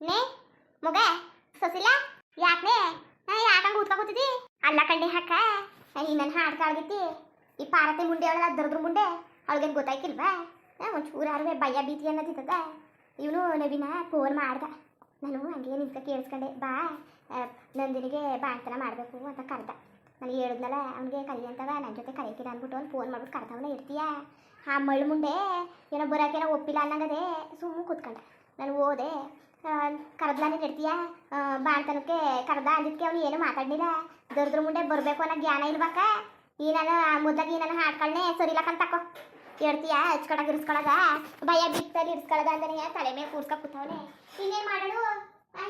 ನೇ, ಮಗ ಸೊಸಿಲ್ಲ ಯಾಕೆ ಯಾಕಂಗ ಊದ್ಕ ಕೂತಿದಿ ಅಲ್ಲ ಕಂಡೆ ಹಾಕ ನನ್ನ ಹಾಡು ಕಾಳ್ದಿತ್ತಿ ಈ ಪಾರತೆ ಮುಂಡೆ ಅವಳ ದರದ್ರ ಮುಂಡೆ ಅವಳಿಗೇನು ಗೊತ್ತಾಯ್ಕಿಲ್ವಾ? ಒಂಚೂರು ಯಾರು ಭಯ ಬೀತಿ ಅನ್ನೋದಿದ್ದದ ಇವನು ನವಿನ ಫೋನ್ ಮಾಡ್ದ. ನಾನು ಹಂಗೆ ನಿಂತ ಕೇಳಿಸ್ಕೊಂಡೆ, ಬಾ ನಂದಿನಿಗೆ ಬಾಣ್ತನ ಮಾಡಬೇಕು ಅಂತ ಕರೆದ. ನಾನು ಹೇಳಿದ್ನಲ್ಲ, ಅವನಿಗೆ ಕಲಿ ಅಂತವ ನನ್ನ ಜೊತೆ ಕರೀತೀನಿ ಅಂದ್ಬಿಟ್ಟು ಅವ್ನು ಫೋನ್ ಮಾಡ್ಬಿಟ್ಟು ಕರೆದವನ ಇರ್ತೀಯ? ಆ ಮಳ್ಳು ಮುಂಡೆ ಏನೋ ಬರೋಕೇನೋ ಒಪ್ಪಿಲ್ಲ ಅನ್ನಂಗದೆ ಸುಮ್ಮನೆ ಕೂತ್ಕೊಂಡೆ. ನಾನು ಹೋದೆ ಕರೆದ್ಲಾನೆ ಇರ್ತೀಯ ಬಾಣ್ತನಕ್ಕೆ ಕರೆದ ಅಂದಿದ್ಕೆ ಅವ್ನು ಏನು ಮಾತಾಡಲಿಲ್ಲ. ದರ್ದ್ರ ಮುಂದೆ ಬರಬೇಕು ಅನ್ನೋ ಜ್ಞಾನ ಇಲ್ಬೇಕ ಈ ನಾನು ಮೊದ್ಲಾಗ ಈ ನನ್ನ ಹಾಡ್ಗಳನ್ನೇ ಸರಿಲಕ್ಕಂತ ತಕೋ. ಹೇಳ್ತೀಯ? ಹಚ್ಕೊಳಗ ಇರಿಸ್ಕೊಳಗ ಭಯ ಬಿತ್ತಲ್ಲಿ ಇರಿಸ್ಕೊಳಗ ಅಂತಾನೆ ತಲೆ ಮೇಲೆ ಕೂರ್ಸ್ಕ ಕೂತವನೆ. ಇನ್ನೇನು ಮಾಡೋಳು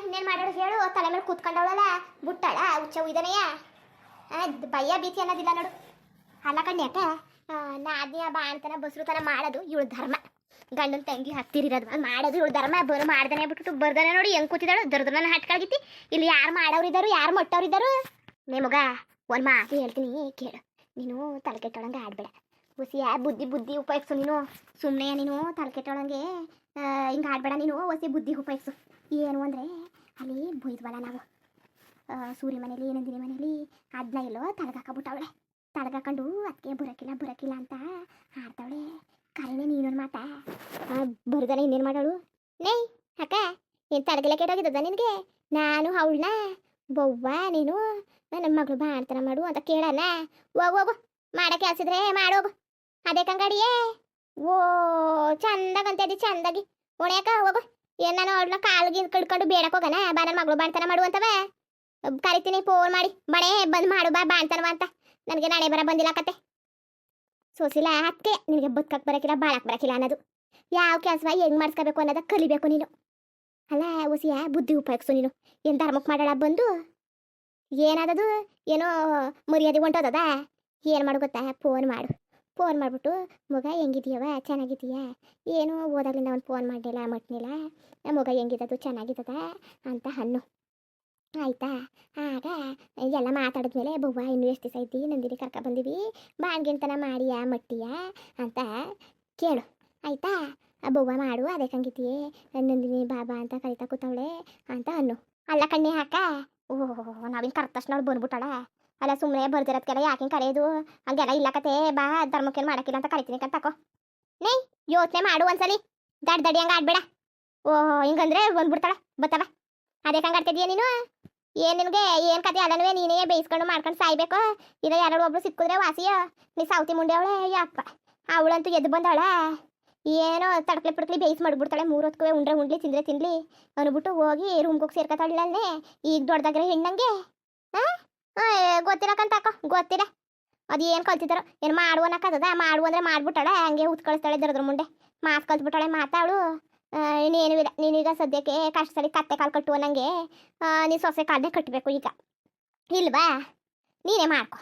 ಇನ್ನೇನು ಮಾಡೋಳು ಹೇಳು? ತಲೆ ಮೇಲೆ ಕೂತ್ಕೊಂಡವಳಲ್ಲ? ಬುಟ್ಟಾಳ, ಹುಚ್ಚ ಉಯ್ದನೆಯ ಭಯ ಭೀತಿ ಅನ್ನೋದಿಲ್ಲ ನೋಡು. ಅಲ್ಲ ಕಣ್ಯಾಕ ನಾದ್ಯ ಬಾ ಅಂತನ ಬಸ್ರುತನ ಮಾಡೋದು ಇವಳು ಧರ್ಮ. ಗಂಡನ ತಂಗಿ ಹತ್ತಿರಿರೋದು. ಅದು ಮಾಡೋದು ಇವಳು ಧರ್ಮ, ಬರು ಮಾಡ್ದಾನೆ ಬಿಟ್ಟು ಬರ್ದಾನೆ ನೋಡಿ, ಹೆಂಗ್ ಕೂತಿದ್ದಾಳು ದರ್ದನ ಹಟ್ಕಾಗಿತ್ತಿ ಇಲ್ಲಿ ಯಾರು ಮಾಡೋರಿದ್ದಾರು ಯಾರು ಮೊಟ್ಟವ್ರಿದ್ದಾರು ನಿಮಗ ಮಗ, ಒಂದು ಮಾತು ಹೇಳ್ತೀನಿ, ಕೇಳು. ನೀನು ತಲೆ ಕೆಟ್ಟೊಳಂಗೆ ಆಡ್ಬೇಡ. ಹುಸಿಯ ಬುದ್ಧಿ ಬುದ್ಧಿ ಉಪಯೋಗಿಸು ನೀನು. ಸುಮ್ಮನೆ ನೀನು ತಲೆ ಕೆಟ್ಟೋಳಂಗೆ ಹಿಂಗೆ ಆಡ್ಬೇಡ ನೀನು ಹೊಸಿ ಬುದ್ಧಿ ಉಪಯೋಗಿಸು. ಏನು ಅಂದರೆ, ಅಲ್ಲಿ ಬೈದ್ವಲ್ಲ ನಾವು. ಸೂರ್ಯ ಮನೇಲಿ, ನಂದಿನಿ ಮನೇಲಿ ಅದನ್ನ ಎಲ್ಲೋ ತಳಗಾಕಬಿಟ್ಟವಳೆ ತಳಗಾಕೊಂಡು ಅದಕ್ಕೆ ಬರೋಕ್ಕಿಲ್ಲ ಬರೋಕ್ಕಿಲ್ಲ ಅಂತ ಆಡ್ತಾವಳೆ. ಕರೆನೆ ನೀನೊಂದು ಮಾತಾ? ಬರ್ದಾನೆ ಇನ್ನೇನು ಮಾಡೋಳು? ನೇ ಅಕ್ಕ ಏನು ತಳಗಿಲ್ಲ ಕೆಟ್ಟೋಗಿದ್ದದ ನಿನಗೆ? ನಾನು ಅವಳನ್ನ ಬೊವ್ವ ನೀನು? ನನ್ನ ಮಗಳು ಬಾಣ್ತನ ಮಾಡು ಅಂತ ಕೇಳಲ್ಲ ಹೋಗು ಮಾಡಕ್ಕೆ ಹಸಿದ್ರೆ ಮಾಡೋಗು ಅದೇ ಕಂಗಡಿಯೇ? ಓ, ಚಂದಾಗ ಅಂತಿದ್ದಿ ಚಂದಾಗಿ. ಒಣ್ಯಾಕ ಹೋಗು. ಏನ್ ನಾನು ಅವ್ಳನ್ನ ಕಾಲ್ಗೆ ಕಡ್ಕೊಂಡು ಬೇಡಕ್ ಹೋಗಣ ಬಾ ನನ್ನ ಮಗಳು ಬಾಣ್ತನ ಮಾಡು ಅಂತವ? ಕರಿತೀನಿ, ಫೋನ್ ಮಾಡಿ. ಬಣೆ ಬಂದ್ ಮಾಡು, ಬಾ, ಬಾಣ್ತನವ ಅಂತ. ನನಗೆ ನಾಳೆ ಬರ ಬಂದಿಲ್ಲ ಕತೆ ಸೋಸಿಲ್ಲ ಅದಕ್ಕೆ ನಿನಗೆ ಬದುಕಕ್ ಬರಕಿಲ್ಲ, ಬಾಳಕ್ ಬರಕಿಲ್ಲ ಅನ್ನೋದು. ಯಾವ ಕೆಲಸ ಹೆಂಗ್ ಮಾಡಿಸ್ಕೋಬೇಕು ಅನ್ನೋದ ಕಲಿಬೇಕು ನೀನು. ಅಲ್ಲ, ಹುಸಿಯ, ಬುದ್ಧಿ ಉಪಯೋಗಿಸು ನೀನು. ಏನು ಧರ್ಮಕ್ಕೆ ಮಾಡೋಣ ಬಂದು? ಏನಾದದು? ಏನೋ ಮರ್ಯಾದೆ ಹೊಂಟೋದದ? ಏನು ಮಾಡು ಗೊತ್ತಾ? ಫೋನ್ ಮಾಡು. ಫೋನ್ ಮಾಡಿಬಿಟ್ಟು, ಮಗ, ಹೆಂಗಿದೀಯವ? ಚೆನ್ನಾಗಿದೀಯಾ ಏನು ಓದಾಗ್ಲಿಂದ ಅವ್ನು ಫೋನ್ ಮಾಡಲಿಲ್ಲ ಮಟ್ನಿಲ್ಲ ಮಗ ಹೆಂಗಿದ್ದದು ಚೆನ್ನಾಗಿದ್ದದ ಅಂತ ಹಣ್ಣು. ಆಯ್ತಾ? ಆಗ ಎಲ್ಲ ಮಾತಾಡಿದ್ಮೇಲೆ, ಬವ್ವ, ಇನ್ನೂ ಎಷ್ಟು ದಿವಸ ಐತಿ? ನಂದಿನಿ ಕರ್ಕ ಬಂದೀವಿ. ಬಾಣ್ಗಿಂತನ ಮಾಡಿಯ, ಮಟ್ಟಿಯ? ಅಂತ ಕೇಳು. ಆಯ್ತಾ? ಬವ್ವ, ಮಾಡು, ಅದೇ ಕಂಗಿತಿಯೇ. ನಂದಿನಿ ಬಾಬಾ ಅಂತ ಕರಿತಾ ಕೂತವಳೆ ಅಂತ ಅನ್ನು. ಅಲ್ಲ ಕಣ್ಣೆ ಹಾಕ ಓಹೋ, ನಾವಿನ್ ಕರೆದ ತಕ್ಷಣ ಅವಳು ಬಂದ್ಬಿಟ್ಟಾಳ? ಅಲ್ಲ ಸುಮ್ಮನೆ ಬರ್ದಿರೋದ್ಕೆಲ್ಲ ಯಾಕೆ ಕರೆಯೋದು? ಹಂಗೆಲ್ಲ ಇಲ್ಲ ಕತೆ ಬಾ, ಧರ್ಮಕ್ಕೇನು ಮಾಡಕ್ಕಿಲ್ಲ ಅಂತ ಕರಿತೀನಿ ಅಂತ ತಕೋ. ನೀ, ಯೋಚನೆ ಮಾಡು ಒಂದ್ಸಲಿ. ದಡ್ ದಡಿ ಹಂಗೆ ಆಡ್ಬೇಡ. ಓಹೋ, ಹಿಂಗಂದ್ರೆ ಬಂದ್ಬಿಡ್ತಾಳ. ಬತ್ತವ. ಅದೇ ಕಂಗಾಡ್ತಿದೀಯ ನೀನು? ಏನ್ ನಿಮಗೆ ಏನ್ ಕತೆ ಅಲ್ಲನವೇ ನೀನೇ ಬೇಯಿಸ್ಕೊಂಡು ಮಾಡ್ಕೊಂಡು ಸಾಯ್ಬೇಕು. ಇದ ಯಾರು ಒಬ್ರು ಸಿಕ್ಕಿದ್ರೆ ವಾಸಿಯ? ನೀ ಸೌತಿ ಮುಂಡೆ ಅವಳೆ ಯಪ್ಪ, ಅವಳಂತೂ ಎದ್ದು ಬಂದವಳ ಏನೋ ತಡ್ಕಲಿ ಪಡ್ಕಲಿ ಬೇಯಿಸಿ ಮಾಡ್ಬಿಡ್ತಾಳೆ. ಮೂರೊತ್ಕುವೆ ಉಂಡ್ರೆ ಉಂಡ್ಲಿ, ತಿಂದ್ರೆ ತಿನ್ಲಿ ಅನ್ಬಿಟ್ಟು ಹೋಗಿ ರೂಮ್ಗೆ ಹೋಗಿ ಸೇರ್ಕೊತಾಳಲ್ಲೇ ಈಗ ದೊಡ್ಡದಾಗ್ರೆ ಹೆಣ್ಣಂಗೆ ಹಾಂ ಗೊತ್ತಿರಕ್ಕಂತ ಅಕ್ಕ ಗೊತ್ತಿಲ್ಲ ಅದು ಏನು ಕಲ್ತಿದ್ದಾರೋ? ಏನು ಮಾಡುವ ಅನ್ನಕ್ಕದ ಮಾಡು ಅಂದರೆ ಮಾಡ್ಬಿಟ್ಟಾಳೆ? ಹಂಗೆ ಉತ್ಕಳಿಸ್ತಾಳೆ ದರದ್ರ ಮುಂಡೆ ಮಾತು ಕಲ್ತ್ಬಿಟ್ಟಾಳೆ ಮಾತಾವಳು ಇನ್ನೇನು ಇಲ್ಲ ನೀನೀಗ ಸದ್ಯಕ್ಕೆ ಕಷ್ಟದಲ್ಲಿ ಕತ್ತೆ ಕಾಲು ಕಟ್ಟುವ ನನಗೆ ನೀನು ಸೊಸೆ ಕಾಲೇ ಕಟ್ಟಬೇಕು ಈಗ. ಇಲ್ವಾ? ನೀನೇ ಮಾಡ್ಕೊ.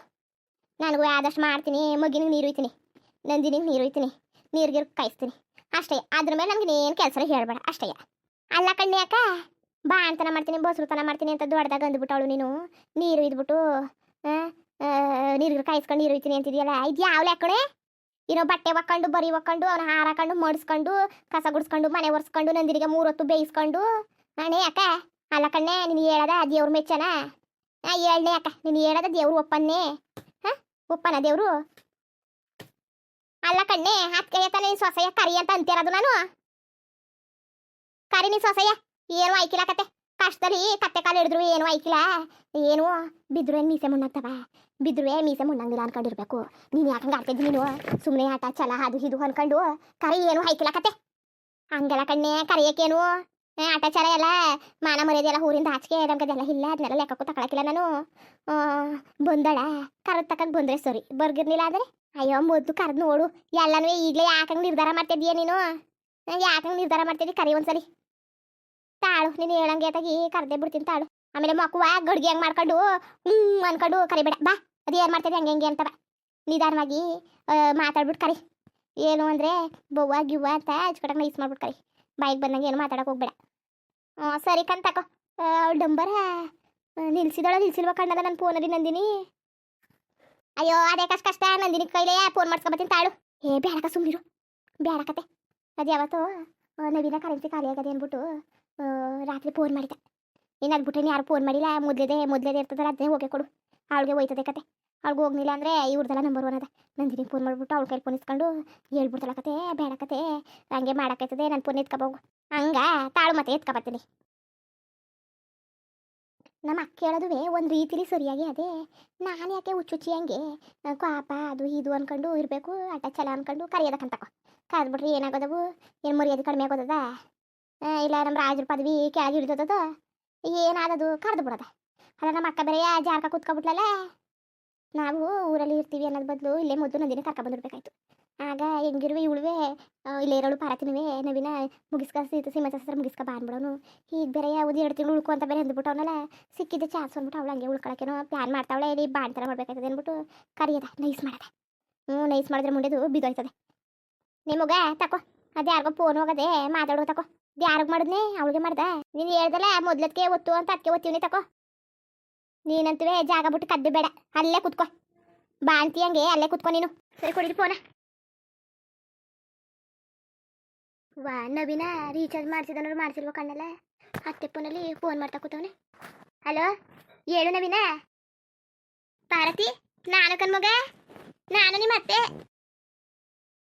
ನನಗೂ ಆದಷ್ಟು ಮಾಡ್ತೀನಿ ಮಗಿನಿಗೆ ನೀರು ಒಯ್ತೀನಿ, ನಂದಿನಿಗೆ ನೀರು ಒಯ್ತೀನಿ ನೀರ್ಗಿರ್ ಕಾಯಿಸ್ತೀನಿ. ಅಷ್ಟೇ, ಅದ್ರ ಮೇಲೆ ನನಗೆ ಏನು ಕೆಲಸ ಹೇಳ್ಬೇಡ. ಅಷ್ಟೇ. ಅಲ್ಲ ಕಣ್ಣಿ ಅಕ್ಕ ಬಾ ಅಂತನ ಮಾಡ್ತೀನಿ, ಬಸ್ರುತನ ಮಾಡ್ತೀನಿ ಅಂತ ದೊಡ್ಡದಾಗ ಅಂದ್ಬಿಟ್ಟವಳು ನೀನು. ನೀರು ಇದ್ಬಿಟ್ಟು ನೀರು ಕಾಯಿಸ್ಕೊಂಡು ನೀರು ಒಯ್ತೀನಿ ಅಂತಿದೆಯಲ್ಲ ಇದು ಯಾವ ಲೆಕ್ಕಣೆ ಏನೋ ಬಟ್ಟೆ ಒಕ್ಕೊಂಡು, ಬರಿ ಒಕ್ಕೊಂಡು ಅವ್ರ ಹಾರ ಹಾಕೊಂಡು ಮಡಿಸ್ಕೊಂಡು, ಕಸ ಗುಡಿಸ್ಕೊಂಡು, ಮನೆ ಒರೆಸ್ಕೊಂಡು ನಂದಿರಿಗೆ ಮೂರೊತ್ತು ಬೇಯಿಸ್ಕೊಂಡು. ಅಣೆ ಅಕ್ಕ, ಅಲ್ಲ ಕಣ್ಣೆ, ನೀನು ಹೇಳದ ದೇವ್ರ ಮೆಚ್ಚನ? ಹೇಳ್ನೆ ಅಕ್ಕ, ನೀನು ಹೇಳದ ದೇವ್ರು ಒಪ್ಪನ್ನೆ? ಹಾ? ಒಪ್ಪನ ದೇವ್ರು? ಅಲ್ಲ ಕಣ್ಣೆ ಹತ್ಕೆ ತಾನೆ ನೀನು ಸೊಸೆಯ ಕರಿ ಅಂತ ಅಂತಿರೋದು ನಾನು? ಕರಿ ನೀನು ಸೊಸೆಯ, ಏನು ಆಯ್ಕಿಲ್ಲ ಕತೆ? ಕಷ್ಟದಲ್ಲಿ ಕತ್ತೆ ಕಾಲು ಹಿಡಿದ್ರು ಏನು ಆಯ್ಕಿಲ್ಲ ಏನು ಬಿದ್ರು ಏನು ಮೀಸೆ ಮುಣ್ಣಾಗ್ತವ ಬಿದ್ರು ಮೀಸೆ ಮುಣ್ಣಂಗಿಲ್ಲ ಅನ್ಕೊಂಡಿರ್ಬೇಕು. ನೀನು ಯಾಕಂಗೆ ಆಡ್ತಿದ್ದಿ ನೀನು? ಸುಮ್ಮನೆ ಆಟ ಚಲ ಅದು ಇದು ಅನ್ಕೊಂಡು ಕರಿ ಏನು ಆಯ್ಕಿಲ್ಲ ಕತೆ. ಹಂಗೆಲ್ಲ ಕಣ್ಣೆ ಕರಿಯಕ್ಕೇನು? ಏ, ಆಟ ಚಲ ಎಲ್ಲ ಮಾನ ಮರ್ಯಾದೆ ಎಲ್ಲ ಊರಿಂದ ಆಚೆಗೆ ನಮ್ಗದೆಲ್ಲ ಇಲ್ಲ ಅದನ್ನೆಲ್ಲ ಲೆಕ್ಕಕ್ಕೂ ತಗೊಳಕಿಲ್ಲ ನಾನು. ಬಂದಳ. ಕರೆದ್ ತಕೊಂಡ್ ಬಂದ್ರೆ ಸರಿ. ಬರ್ಗಿರ್ಲಿಲ್ಲ ಆದರೆ ಅಯ್ಯೋ ಮೊದ್ದು ಕರೆದು ನೋಡು. ಎಲ್ಲನೂ ಈಗಲೇ ಯಾಕಂಗ್ ನಿರ್ಧಾರ ಮಾಡ್ತಿದ್ದೀಯ ನೀನು? ಯಾಕಂಗ್ ನಿರ್ಧಾರ ಮಾಡ್ತಿದ್ದಿ? ಕರಿ ಒಂದ್ಸಲಿ. ತಾಳು ನೀನು ಹೇಳಂಗೆ ತಾಗಿ ಕರ್ದೆ ಬಿಡ್ತೀನಿ ತಾಳು. ಆಮೇಲೆ ಮಕ್ಕುವ ಗಡ್ಗೆ ಹೆಂಗೆ ಮಾಡ್ಕೊಂಡು ಹ್ಞೂ ಅನ್ಕೊಂಡು ಕರಿಬೇಡ. ಬಾ, ಅದು ಏನು ಮಾಡ್ತದೆ ಹಂಗೆ ಹೆಂಗೆ ಬಾ ನಿಧಾನವಾಗಿ ಮಾತಾಡ್ಬಿಟ್ಟು ಕರಿ. ಏನು ಅಂದರೆ, ಬವ್ವ, ಗಿವ್ವ ಅಂತ ಹಚ್ಕೊಡಕ್ ನೈಸ್ ಮಾಡ್ಬಿಟ್ಟು ಕರಿ. ಬಾಯಿಗೆ ಬಂದಂಗೆ ಏನು ಮಾತಾಡಕ್ಕೆ ಹೋಗ್ಬೇಡ. ಹ್ಞೂ ಸರಿ ಕಂತಕೋ ಡಂಬರ ನಿಲ್ಸಿದಳ, ನಿಲ್ಸಿಲ್ವ ಕಣ್ಣದ ನನ್ನ ಅದಿ ನಂದಿನಿ? ಅಯ್ಯೋ, ಅದೇ ಕಷ್ಟ ಕಷ್ಟ. ನಂದಿನಿ ಕೈಲೇ ಫೋನ್ ಮಾಡ್ಸ್ಕೊಬತ್ತೀನಿ ತಾಳು. ಏ ಬೇಡಕ ಸುಮ್ಮನಿರು ಬೇಡಕತೆ ಅದು ಯಾವತ್ತೋ ನವೀನ ಕರೆನ್ಸಿ ಖಾಲಿ ಆಗದೆ ಅಂದ್ಬಿಟ್ಟು ರಾತ್ರಿ ಫೋನ್ ಮಾಡಿದ ಇನ್ನು ಅದು ಬಿಟ್ರೆ ಯಾರು ಫೋನ್ ಮಾಡಿಲ್ಲ? ಮೊದಲೇದೇ ಮೊದಲೇದೇ ಇರ್ತದಲ್ಲ ಅದನ್ನೇ ಹೋಗಿ ಕೊಡು. ಅವಳಿಗೆ ಹೋಯ್ತದೆ ಕತೆ. ಅವ್ಳಿಗೆ ಹೋಗ್ಲಿಲ್ಲ ಅಂದರೆ ಇವ್ರದೆಲ್ಲ ನಂಬರ್ ಒನ್ ಅದ. ನಂದಿನಿ ಫೋನ್ ಮಾಡ್ಬಿಟ್ಟು ಅವಳ ಕೈಲಿ ಫೋನ್ ಇಸ್ಕೊಂಡು ಹೇಳ್ಬಿಡ್ತಲ್ಲ ಕತೆ, ಬೇಡ ಕತೆ, ಹಂಗೆ ಮಾಡೋಕೈತದೆ ನಾನು ಫೋನ್ ಎತ್ಕೊಬೋಗು ಹಂಗ. ತಾಳು ಮತ್ತೆ ಎತ್ಕೊಬತ್ತೀನಿ ನಮ್ಮ ಅಕ್ಕ ಹೇಳೋದುವೆ ಒಂದು ರೀತಿಲಿ ಸರಿಯಾಗಿ ಅದೇ. ನಾನು ಯಾಕೆ ಹುಚ್ಚುಚ್ಚಿ ಹಂಗೆ? ಪಾಪ ಅದು ಇದು ಅನ್ಕೊಂಡು ಇರಬೇಕು. ಅಟ ಚಲ ಅನ್ಕೊಂಡು ಕರಿಯೋದಕ್ಕಂತಕೋ ಕರೆದ್ಬಿಟ್ರಿ ಏನಾಗೋದವು? ಏನು ಮರ್ಯಾದೆ ಕಡಿಮೆ ಆಗೋದದ? ಇಲ್ಲ ನಮ್ಮ ರಾಜರ ಪದವಿ ಕೆಳಗೆ ಹಿಡಿದದ ಏನಾದದು? ಕರೆದು ಬಿಡೋದ. ಅಲ್ಲ, ನಮ್ಮ ಅಕ್ಕ ಬೇರೆ ಜಾರ್ಕ ಕೂತ್ಕೊಬಿಟ್ಲಲ್ಲ? ನಾವು ಊರಲ್ಲಿ ಇರ್ತೀವಿ ಅನ್ನೋದು ಬದಲು ಇಲ್ಲೇ ಮೊದಲು ನಂದಿನ ಬಂದಿರ್ಬೇಕಾಯ್ತು ಆಗ ಹೆಂಗಿರುವೆ ಇವಳುವೆ? ಇಲ್ಲೇ ಇರೋಳು ಪಾರತಿನುವೆ ನವೀನ ಮುಗಿಸ್ಕ, ಸೀತ ಸೀಮಂತಸ್ತ್ರ ಮುಗಿಸ್ಕ ಬಾನ್ಬಿಡೋನು ಈಗ ಬೇರೆ ಯಾವುದು ಎರಡು ತಿಂಗಳು ಉಳ್ಕೊ ಅಂತ ಬೇರೆ ಅಂದ್ಬಿಟ್ಟವನಲ್ಲ? ಸಿಕ್ಕಿದ್ದೆ ಚಾನ್ಸ್ ಅಂದ್ಬಿಟ್ಟು ಅವಳು ಹಂಗೆ ಉಳ್ಕೊಳಕೇನೋ ಪ್ಲಾನ್ ಮಾಡ್ತಾವಳೆ, ಇಲ್ಲಿ ಬಾಣ್ ಥರ ಮಾಡ್ಬೇಕಾಯ್ತದೆ ಅಂದ್ಬಿಟ್ಟು ಕರಿಯದ ನೈಸ್ ಮಾಡದೆ. ಹ್ಞೂ ನೈಸ್ ಮಾಡಿದ್ರೆ ಮುಂಡೆದು ಬಿದ್ದೋಯ್ತದೆ. ನಿಮಗೆ ತಕೋ. ಅದು ಯಾರಿಗೋ ಫೋನ್ ಹೋಗದೆ ಮಾತಾಡೋ, ತಕೋ. ಯಾರಿಗೆ ಮಾಡಿದ್ನಿ? ಅವಳಿಗೆ ಮಾಡ್ದ. ನೀನು ಹೇಳ್ದಲ್ಲ ಮೊದ್ಲಕ್ಕೆ ಒತ್ತು ಅಂತ ಅದಕ್ಕೆ ಒತ್ತೀವಿ ತಕೋ. ನೀನಂತೂ ಜಾಗ ಬಿಟ್ಟು ಕದ್ದು ಬೇಡ. ಅಲ್ಲೇ ಕುತ್ಕೋ. ಬಾಣ್ತಿ ಹಂಗೆ, ಅಲ್ಲೇ ಕುತ್ಕೋ ನೀನು. ಸರಿ, ಕೊಡಿರಿ ಫೋನ ವಾ, ನವೀನ ರೀಚಾರ್ಜ್ ಮಾಡ್ಸಿದನವ್ರು ಮಾಡ್ಸಿಲ್ವ ಕಣ್ಣಲ್ಲ? ಅತ್ತೆ ಫೋನಲ್ಲಿ ಫೋನ್ ಮಾಡ್ತಾ ಕೂತವನೆ. ಹಲೋ ಹೇಳು ನವೀನ. ಪಾರತಿ ನಾನು ಕಣ್ಮಗ. ನಾನು ನಿಮ್ಮ ಅತ್ತೆ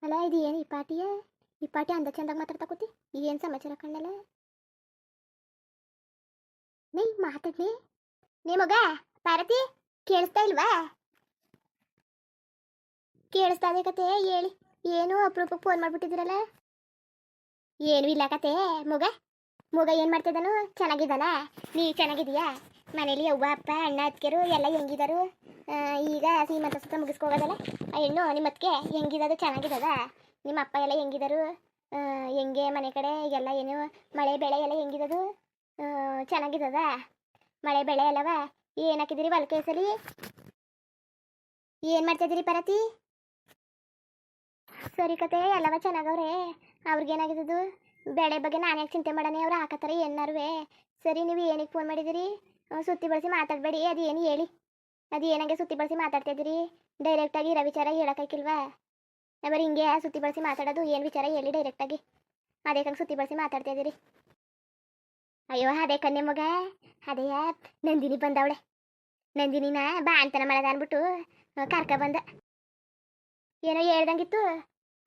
ಅಲ್ಲ ಇದು ಏನು ಈ ಪಾಟಿಯೇ ಈ ಪಾಟಿ ಅಂದ ಚಂದಾಗ ಮಾತಾಡ್ತಾ ಕೂತಿ. ಏನು ಸಮಾಚಾರ ಕಣ್ಣಲ್ಲ? ನೀ ಮಾತಾಡ್ಲಿ ನೀ. ಮಗ ಪಾರತಿ ಕೇಳಿಸ್ತಾ ಇಲ್ವಾ? ಕೇಳಿಸ್ತಾ ಇದೆ ಕತೆ, ಹೇಳಿ. ಏನು ಅಪರೂಪಕ್ಕೆ ಫೋನ್ ಮಾಡ್ಬಿಟ್ಟಿದ್ದೀರಲ್ಲ? ಏನು ಇಲ್ಲ ಕತೆ. ಮಗ ಮಗ ಏನು ಮಾಡ್ತಿದ್ದಾನು? ಚೆನ್ನಾಗಿದ್ದಾನ? ನೀ ಚೆನ್ನಾಗಿದೀಯಾ ಮನೇಲಿ ಅವ್ವ, ಅಪ್ಪ, ಅಣ್ಣ, ಅತ್ತಿಗೆರು ಎಲ್ಲ ಹೆಂಗಿದಾರು? ಈಗ ಸೀಮಂತ ಸುತ್ತ ಮುಗಿಸ್ಕೋಗೋದಲ್ಲ ಆ, ಹೆಣ್ಣು ನಿಮ್ಮ ಅತ್ತಿಗೆ ಹೆಂಗಿದದು, ಚೆನ್ನಾಗಿದದ? ನಿಮ್ಮ ಅಪ್ಪ ಎಲ್ಲ ಹೆಂಗಿದಾರು? ಹೆಂಗೆ ಮನೆ ಕಡೆ ಎಲ್ಲ ಏನು ಮಳೆ ಬೆಳೆ ಎಲ್ಲ ಹೆಂಗಿದದು? ಚೆನ್ನಾಗಿದದ? ಮಳೆ ಬೆಳೆ ಎಲ್ಲವ ಏನು ಹಾಕಿದಿರಿ ಏನು ಮಾಡ್ತಿದ್ದೀರಿ ಪರತಿ? ಸರಿ ಕತೆ, ಎಲ್ಲವ ಚೆನ್ನಾಗವ್ರೆ. ಅವ್ರಿಗೇನಾಗಿದ್ದು ಬೆಳೆ ಬಗ್ಗೆ ನಾನು ಯಾಕೆ ಚಿಂತೆ ಮಾಡೋಣ? ಅವ್ರು ಹಾಕತ್ತಾರೆ ಏನಾರುವೆ ಸರಿ, ನೀವು ಏನಕ್ಕೆ ಫೋನ್ ಮಾಡಿದಿರಿ? ಸುತ್ತಿ ಬಳಸಿ ಮಾತಾಡಬೇಡಿ ಅದು ಏನು ಹೇಳಿ? ಅದು ಏನಂಗೆ ಸುತ್ತಿ ಬಳಸಿ ಮಾತಾಡ್ತಾ ಇದ್ದೀರಿ ಡೈರೆಕ್ಟಾಗಿ ಇರೋ ವಿಚಾರ ಹೇಳೋಕ್ಕಾಗಿಲ್ವಾ ಬರೀ ಹಿಂಗೆ ಸುತ್ತಿ ಬಳಸಿ ಮಾತಾಡೋದು ಏನು ವಿಚಾರ? ಹೇಳಿ ಡೈರೆಕ್ಟಾಗಿ ಅದೇ ಕಂಗೆ ಸುತ್ತಿ ಬಳಸಿ ಮಾತಾಡ್ತಾ ಇದ್ದೀರಿ ಅಯ್ಯೋ, ಅದೇ ಕನ್ನೆ ಮಗ. ಅದೇ ನಂದಿನಿ ಬಂದವಳೆ. ನಂದಿನಿನ ಬಾ ಅಂತನ ಮಾಡದ ಅಂದ್ಬಿಟ್ಟು ಕರ್ಕ ಬಂದ. ಏನೋ ಹೇಳ್ದಂಗಿತ್ತು.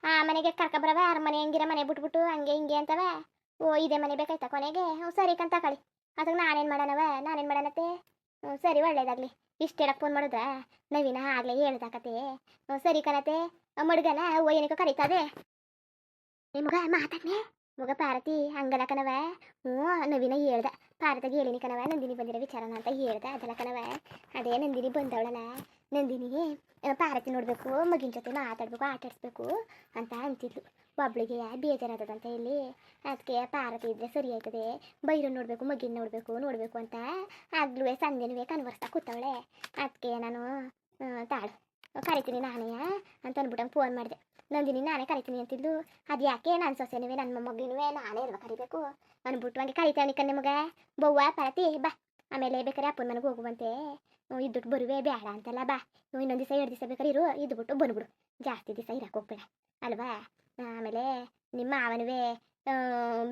ಆ ಮನೆಗೆ ಕರ್ಕ ಬರವ ಅರಮನೆ ಹಂಗಿರ ಮನೆ ಬಿಟ್ಬಿಟ್ಟು ಹಂಗೆ ಹಿಂಗೆ ಅಂತವ. ಓ, ಇದೇ ಮನೆ ಬೇಕಾಯ್ತಾ ಕೊನೆಗೆ? ಹ್ಞೂ, ಸರಿ ಕಂತ ಕಳಿ ಅದಕ್ಕೆ ನಾನೇನು ಮಾಡೋಣವ? ನಾನೇನು ಮಾಡೋಣತ್ತೆ ಹ್ಞೂ, ಸರಿ ಒಳ್ಳೇದಾಗಲಿ. ಇಷ್ಟೇಳಕ್ಕೆ ಫೋನ್ ಮಾಡಿದ್ರ? ನವೀನ ಆಗಲೇ ಹೇಳ್ದಾಕತೆ. ಹ್ಞೂ, ಸರಿ ಕಣತೆ. ಮಡ್ಗನ ಏನಕ್ಕೋ ಏ ನಿಮ್ಗ ಮಾತಾಡ್ನೆ. ಮಗ ಪಾರತಿ ಹಂಗಲ್ಲ ಕಣವ ಹ್ಞೂ, ನವೀನ ಹೇಳ್ದೆ. ಪಾರತಿಗೆ ಹೇಳಿನಿ ಕಣವ ನಂದಿನಿ ಬಂದಿರೋ ವಿಚಾರನ ಅಂತ ಹೇಳ್ದೆ. ಅದಲ್ಲ ಕಣವ ಅದೇ ನಂದಿನಿ ಬಂದವಳಲ್ಲ. ನಂದಿನಿ ಪಾರತಿ ನೋಡಬೇಕು, ಮಗಿನ ಜೊತೆ ಮಾತಾಡಬೇಕು ಆಟಾಡಿಸ್ಬೇಕು ಅಂತ ಅಂತಿದ್ಲು. ಒಬ್ಳಿಗೆ ಬೇಜಾರಾದದಂತ ಇಲ್ಲಿ ಅದಕ್ಕೆ ಪಾರತಿ ಇದ್ದರೆ ಸರಿ ಆಯ್ತದೆ. ಬೈರು ನೋಡಬೇಕು, ಮಗಿನ ನೋಡಬೇಕು ನೋಡಬೇಕು ಅಂತ ಆಗ್ಲೂ ಸಂಜೆನೂ ಕನ್ವರ್ಸ್ತಾ ಕೂತವಳೆ. ಅದಕ್ಕೆ ನಾನು ತಾಳು. ಕರಿತೀನಿ ನಾನೇ ಅಂತ ಅಂದ್ಬಿಟ್ಟು ಫೋನ್ ಮಾಡಿದೆ. ನಂದಿನಿ, ನಾನೇ ಕರಿತೀನಿ ಅಂತಿದ್ದು ಅದು ಯಾಕೆ ನನ್ನ ಸೊಸೆನುವೆ ನನ್ನ ಮಗಿನುವೆ ನಾನೇ ಇಲ್ವ ಕರಿಬೇಕು? ಅಂದ್ಬಿಟ್ಟು ಹಂಗೆ ಕರಿತಾನೆ ಕಣ್ಣು ಮಗ. ಬವ್ವ, ಪರತಿ, ಬಾ. ಆಮೇಲೆ ಬೇಕಾರೆ ಅಪ್ಪನ ಮನೆಗೆ ಹೋಗುವಂತೆ. ಇದ್ದುಟ್ಟು ಬರುವೆ ಬೇಡ ಅಂತಲ್ಲ ಬಾ. ಇನ್ನೊಂದು ದಿವಸ, ಎರಡು ದಿವಸ ಬೇಕಾದ್ರೆ ಇರು ಇದ್ಬಿಟ್ಟು ಬಂದ್ಬಿಡು. ಜಾಸ್ತಿ ದಿವಸ ಇರಕ್ಕೆ ಹೋಗ್ಬೇಡ, ಅಲ್ವಾ? ಆಮೇಲೆ ನಿಮ್ಮ ಮಾವನುವೆ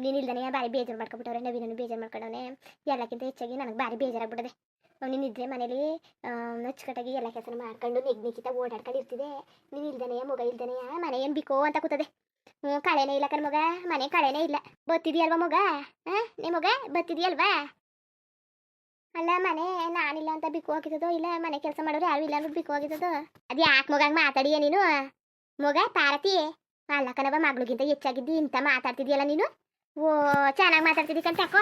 ನೀನು ಇಲ್ದನೆ ಭಾರಿ ಬೇಜಾರು ಮಾಡ್ಕೊಬಿಟ್ಟವ್ರೆ ನವೀನನು ಬೇಜಾರು ಮಾಡ್ಕೊಂಡವನೆ. ಎಲ್ಲಕ್ಕಿಂತ ಹೆಚ್ಚಾಗಿ ನನಗೆ ಭಾರಿ ಬೇಜಾರಾಗ್ಬಿಡದೆ ನೀನು ನಿನ್ನಿದ್ರೆ ಮನೇಲಿ ನಚ್ಚುಕಟ್ಟಾಗಿ ಎಲ್ಲ ಕೆಲಸ ಮಾಡ್ಕೊಂಡು ನೆಗ್ ನಿಕ್ಕಿತ ಓಡಾಡ್ಕೊಂಡು ಇರ್ತಿದೆ ನೀನು ಇಲ್ದನೆಯ ಮಗ ಇಲ್ದನೆಯ ಮನೆ ಏನು ಬಿಕೋ ಅಂತ ಕೂತದೆ. ಹ್ಞೂ ಕಳೆನೇ ಇಲ್ಲ ಕಣ್ ಮಗ, ಮನೆ ಕಳೆನೇ ಇಲ್ಲ. ಬತ್ತಿದೆಯಲ್ವಾ ಮಗ? ಹಾಂ ನಿಮ್ಮ ಮಗ ಬತ್ತಿದೆಯಲ್ವಾ ಅಲ್ಲ ಮನೆ, ನಾನಿಲ್ಲ ಅಂತ ಬಿಕ್ಕು ಹೋಗಿದ್ದೋ ಇಲ್ಲ ಮನೆ ಕೆಲಸ ಮಾಡೋರು ಯಾರು ಇಲ್ಲ ಅಂದ್ರೆ ಬಿಕ್ಕು ಹೋಗಿದ್ದೋ ಅದು ಯಾಕೆ ಮಗಂಗೆ ಮಾತಾಡಿಯ ನೀನು? ಮಗ ಪಾರತಿ ಅಲ್ಲ ಕಣವ ಮಗಳಿಗಿಂತ ಹೆಚ್ಚಾಗಿದ್ದು ಇಂಥ ಮಾತಾಡ್ತಿದ್ಯಲ್ಲ ನೀನು? ಓ, ಚೆನ್ನಾಗಿ ಮಾತಾಡ್ತಿದ್ದಿ ಕಂತ ಯಾಕೋ